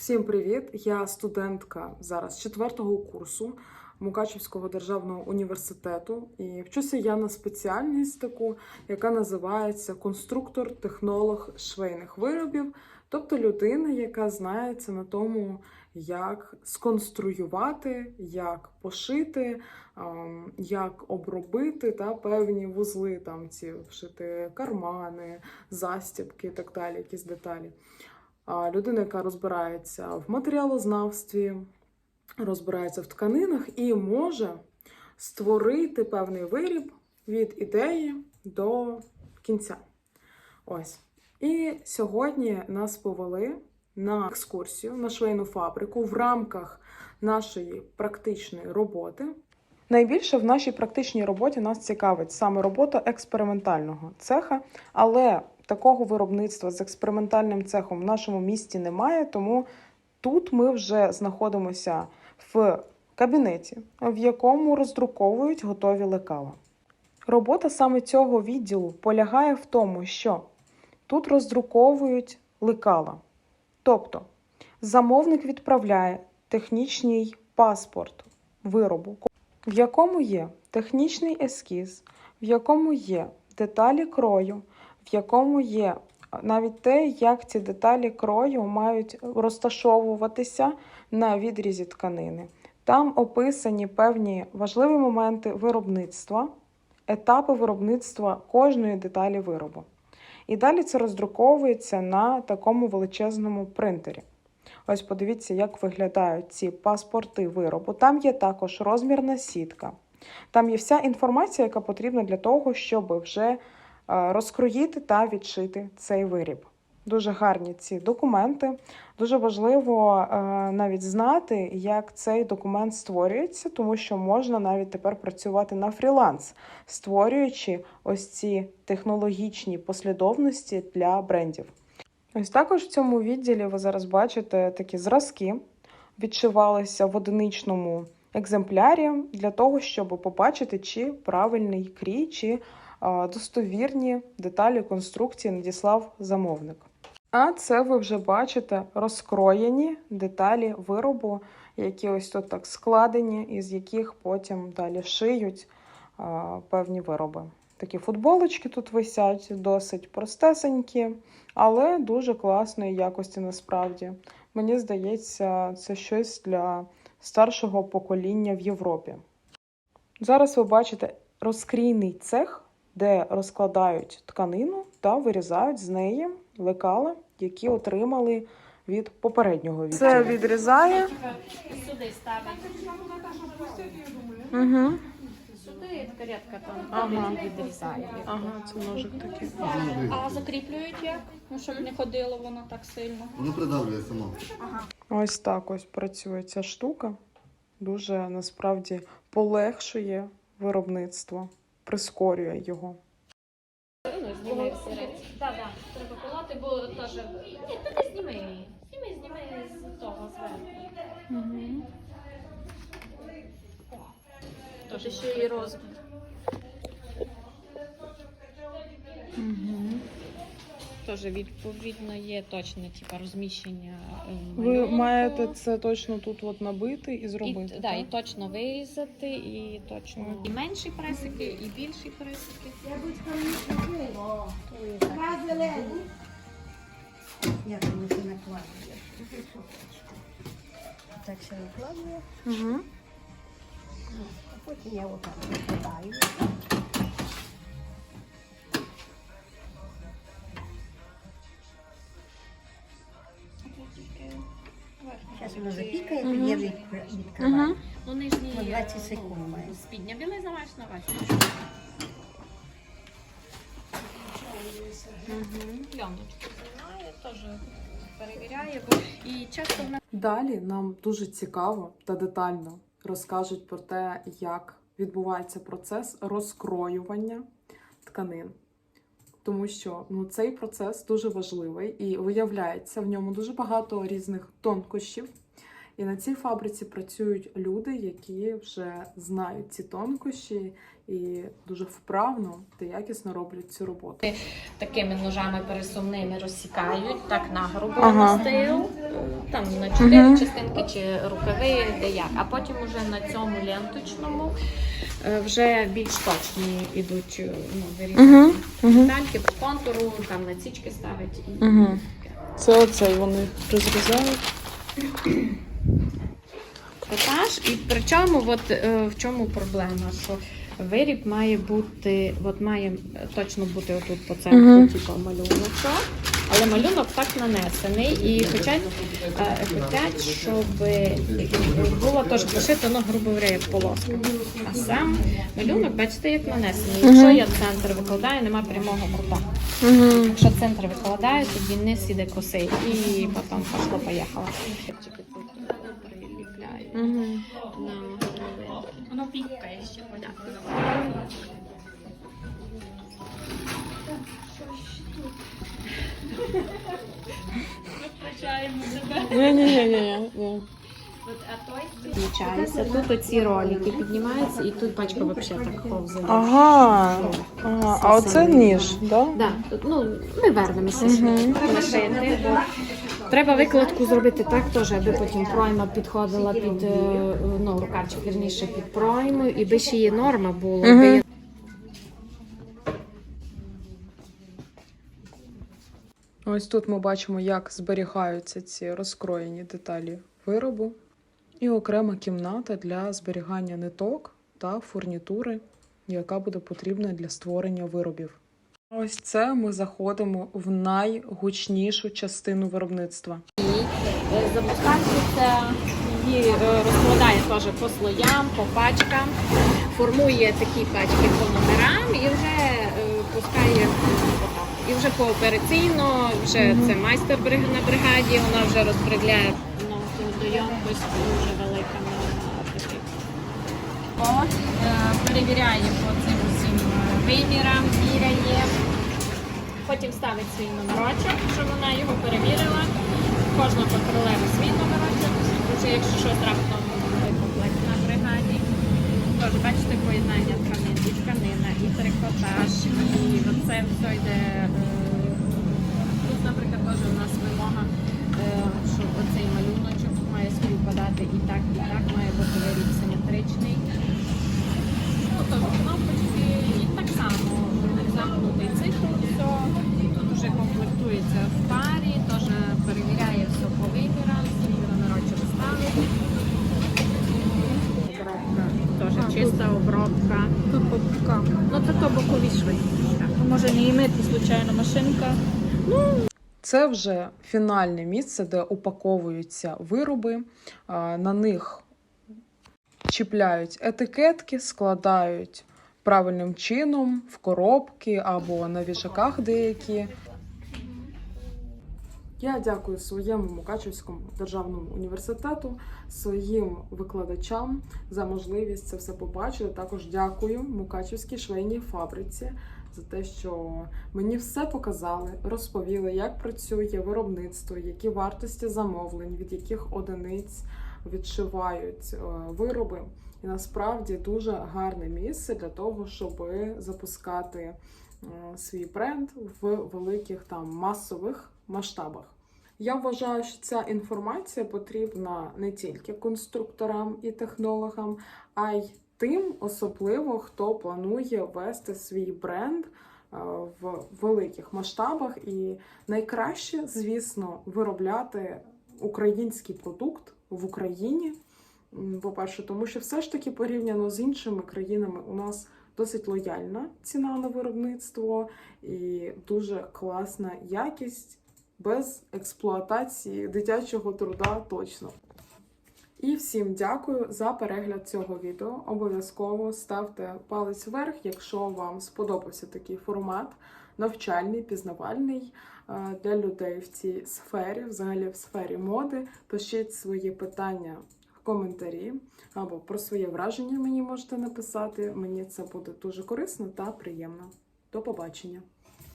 Всім привіт! Я студентка зараз четвертого курсу Мукачівського державного університету. І вчуся я на спеціальність таку, яка називається конструктор-технолог швейних виробів, тобто людина, яка знається на тому, як сконструювати, як пошити, як обробити та певні вузли, там ці вшити кармани, застібки і так далі, якісь деталі. Людина, яка розбирається в матеріалознавстві, розбирається в тканинах і може створити певний виріб від ідеї до кінця. Ось. І сьогодні нас повели на екскурсію на швейну фабрику в рамках нашої практичної роботи. Найбільше в нашій практичній роботі нас цікавить саме робота експериментального цеха, але такого виробництва з експериментальним цехом в нашому місті немає, тому тут ми вже знаходимося в кабінеті, в якому роздруковують готові лекала. Робота саме цього відділу полягає в тому, що тут роздруковують лекала. Тобто замовник відправляє технічний паспорт виробу, в якому є технічний ескіз, в якому є деталі крою, в якому є навіть те, як ці деталі крою мають розташовуватися на відрізі тканини. Там описані певні важливі моменти виробництва, етапи виробництва кожної деталі виробу. І далі це роздруковується на такому величезному принтері. Ось подивіться, як виглядають ці паспорти виробу. Там є також розмірна сітка. Там є вся інформація, яка потрібна для того, щоб вже е, розкроїти та відшити цей виріб. Дуже гарні ці документи. Дуже важливо е, навіть знати, як цей документ створюється, тому що можна навіть тепер працювати на фріланс, створюючи ось ці технологічні послідовності для брендів. Ось також в цьому відділі ви зараз бачите такі зразки, відшивалися в одиничному екземплярі для того, щоб побачити, чи правильний крій, чи а, достовірні деталі конструкції надіслав замовник. А це ви вже бачите розкроєні деталі виробу, які ось тут так складені, із яких потім далі шиють а, певні вироби. Такі футболочки тут висять, досить простесенькі, але дуже класної якості насправді. Мені здається, це щось для старшого покоління в Європі. Зараз ви бачите розкрійний цех, де розкладають тканину та вирізають з неї лекала, які отримали від попереднього відділу. Це відрізає. Сюди ставить. Угу. Сюди каретка там Ага. відрізає. Ага, це ножик такий. А закріплюють як? Ну, щоб не ходило воно так сильно. Воно придавлює само. Ось так ось працює ця штука. Дуже насправді полегшує виробництво, прискорює його. Так, так, треба колоти, бо теж. Ні, ти не зніми її. Зніми, зніми з того зверху. Тож ще і розмір. Теж відповідно є точне типу, розміщення. е, Ви малюнку. маєте це точно тут от набити і зробити. І, да, і так? точно вирізати, і точно і менші пресики, і більші пресики. Я думаю, що накладує. Так все накладує, Угу. Потім я отак викладаю. Зараз воно запікає, тоді я від- відкриваю. Ну, нижній 20 е, секунд ну, має. Спідня білизна маєш на увазі. Пленочку знімає, теж перевіряє, бо і часто в Далі нам дуже цікаво та детально розкажуть про те, як відбувається процес розкроювання тканин. Тому що ну, цей процес дуже важливий і виявляється в ньому дуже багато різних тонкощів. І на цій фабриці працюють люди, які вже знають ці тонкощі і дуже вправно та якісно роблять цю роботу. Такими ножами пересувними розсікають, так нагрубу Ага. стил, там на чотири Мгм. частинки чи рукави, де як. А потім уже на цьому ленточному е, вже більш точні йдуть е, ну, вирізані детальки по контуру, там насічки ставить і Мгм. Це оцей вони розрізають. Етаж. І причому, от е, в чому проблема? Що виріб має бути, от має точно бути отут по центру, Мгм. типу малюнок. Але малюнок так нанесений і хочуть, е, хочуть, щоб було теж пошито, ну, грубо говоря, як полоска. А сам малюнок, бачите, як нанесений. Якщо я центр викладаю, нема прямого кута. Якщо центр викладаю, тоді низ іде косий. І потім пошло поїхало. Воно пікає ще вода. Ні-ні-ні. Включається. Тут оці ролики піднімаються, і тут пачка взагалі так повзає. Ага. ага. А оце ніж, да? Да, ну, ми вернемося бо треба викладку зробити так теж, аби потім пройма підходила під е, ну, рукавчик, вірніше під пройму, і би ще її норма була. Мгм. Ось тут ми бачимо, як зберігаються ці розкроєні деталі виробу. І окрема кімната для зберігання ниток та фурнітури, яка буде потрібна для створення виробів. Ось це ми заходимо в найгучнішу частину виробництва. Запускається, її е, розкладає теж по слоям, по пачкам, формує такі пачки по номерам і вже е, пускає. І вже поопераційно, вже це майстер на бригаді, вона вже розподіляє ну, цю дойомкость дуже велика на е, перевіряє по цим усім е, вимірам, міряє. Потім ставить свій номерочок, щоб вона його перевірила. Кожна контролера свій номерочок, вже якщо щось раптом Може не імити, случайно, машинка. Це вже фінальне місце, де упаковуються вироби. На них чіпляють етикетки, складають правильним чином в коробки або на вішаках деякі. Я дякую своєму Мукачівському державному університету, своїм викладачам за можливість це все побачити. Також дякую Мукачівській швейній фабриці за те, що мені все показали, розповіли, як працює виробництво, які вартості замовлень, від яких одиниць відшивають е, вироби. І насправді дуже гарне місце для того, щоб запускати е, свій бренд в великих там масових масштабах. Я вважаю, що ця інформація потрібна не тільки конструкторам і технологам, а й тим, особливо хто планує вести свій бренд е, в великих масштабах. І найкраще, звісно, виробляти український продукт в Україні. По-перше, тому що все ж таки порівняно з іншими країнами у нас досить лояльна ціна на виробництво і дуже класна якість без експлуатації дитячого труда точно. І всім дякую за перегляд цього відео. Обов'язково ставте палець вверх, якщо вам сподобався такий формат навчальний, пізнавальний е, для людей в цій сфері, взагалі в сфері моди. Пишіть свої питання в коментарі або про своє враження мені можете написати. Мені це буде дуже корисно та приємно. До побачення!